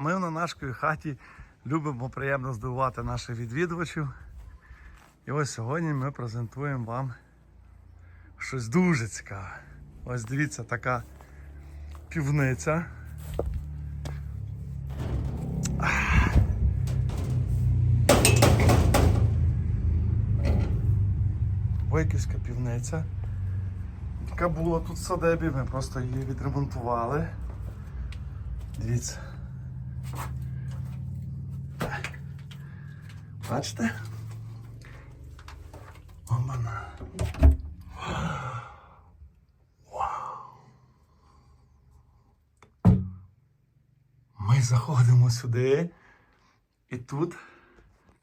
Ми в Нанашковій хаті любимо приємно здивувати наших відвідувачів. І ось сьогодні ми презентуємо вам щось дуже цікаве. Ось дивіться, така півниця. Бойківська півниця. Яка була тут в садебі, ми просто її відремонтували. Дивіться. Бачите? Омана. Вау. Ми заходимо сюди. І тут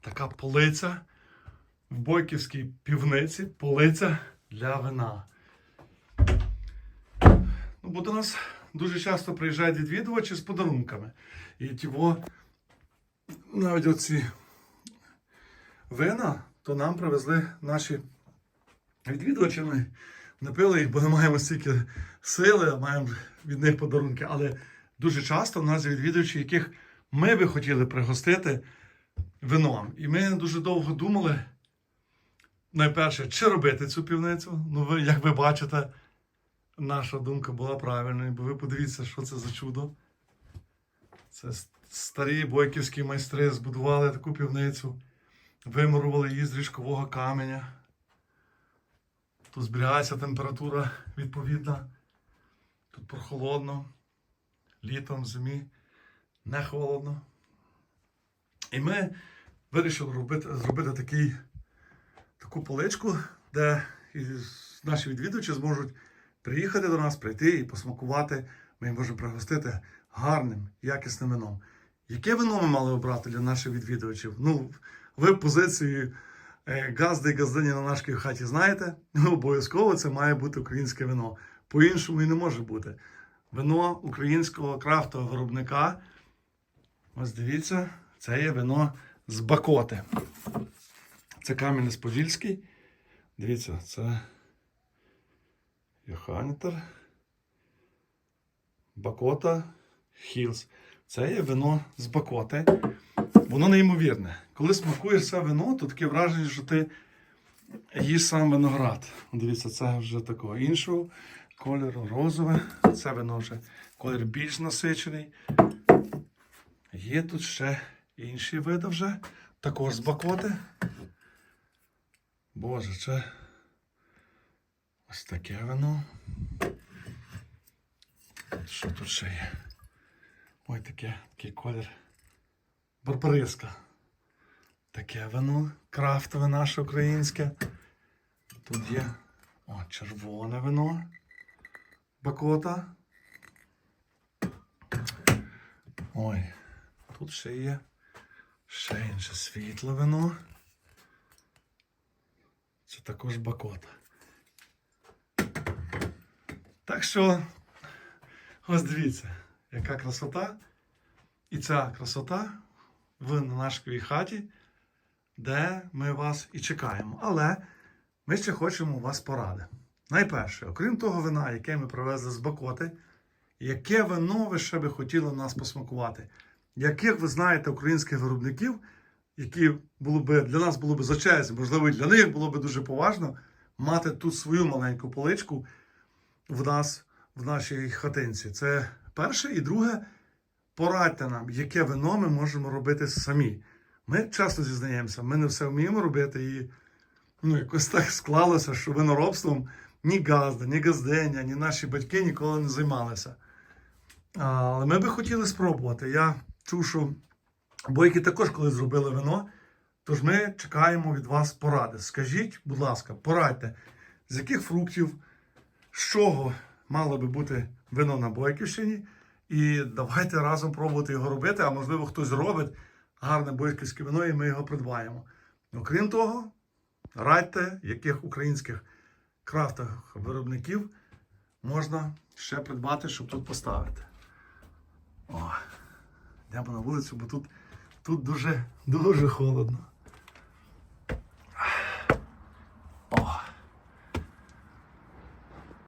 така полиця в Бойківській півниці, полиця для вина. Ну, бо до нас дуже часто приїжджають відвідувачі з подарунками. І тіво, навіть оці вина, то нам привезли наші відвідувачі. Ми напили їх, бо не маємо стільки сили, а маємо від них подарунки. Але дуже часто в нас є відвідувачі, яких ми би хотіли пригостити вином. І ми дуже довго думали. Найперше, чи робити цю півницю. Ну, ви, як ви бачите, наша думка була правильною, бо ви подивіться, що це за чудо. Це старі бойківські майстри збудували таку півницю, вимурували її з ріжкового каменя. Тут зберігається температура відповідна. Тут прохолодно, літом, зимі не холодно. І ми вирішили робити, зробити такий, таку поличку, де наші відвідувачі зможуть приїхати до нас, прийти і посмакувати. Ми їм можемо пригостити гарним, якісним вином. Яке вино ми мали обрати для наших відвідувачів? Ну, ви позиції е, газди і газдині на нашій хаті знаєте. Ну, обов'язково це має бути українське вино. По-іншому і не може бути. Вино українського крафтового виробника. Ось дивіться, це є вино з Бакоти. Це Кам'янець-Подільський. Дивіться, це Йоханітер. Бакота Хілс. Це є вино з Бакоти. Воно неймовірне. Коли смакуєш це вино, то таке враження, що ти їш сам виноград. Дивіться, це вже такого іншого кольору, розове. Це вино вже колір більш насичений. Є тут ще інші види вже. Також з Бакоти. Боже, це ось таке вино. Що тут ще є? Ой, таке, такий колір. Барбариска. Таке вино крафтове наше українське. Тут є о, червоне вино. Бакота. Ой, тут ще є ще інше світле вино. Це також бакота. Так що, ось дивіться, яка красота. І ця красота в нашій хаті, де ми вас і чекаємо. Але ми ще хочемо у вас поради. Найперше, окрім того вина, яке ми привезли з Бакоти, яке вино ви ще би хотіли нас посмакувати? Яких ви знаєте українських виробників, які було би для нас було б за честь, можливо, для них було б дуже поважно мати тут свою маленьку поличку в нас в нашій хатинці. Це перше. І друге, порадьте нам, яке вино ми можемо робити самі. Ми часто зізнаємося, ми не все вміємо робити, і ну, якось так склалося, що виноробством ні газда, ні газденя, ні наші батьки ніколи не займалися. Але ми би хотіли спробувати. Я чув, що бойки також коли зробили вино. Тож ми чекаємо від вас поради. Скажіть, будь ласка, порадьте, з яких фруктів, з чого мало би бути вино на Бойківщині. І давайте разом пробувати його робити, а можливо хтось робить гарне бойківське вино, і ми його придбаємо. Окрім того, радьте, яких українських крафтових виробників можна ще придбати, щоб тут поставити. О, йдемо на вулицю, бо тут, тут дуже, дуже холодно.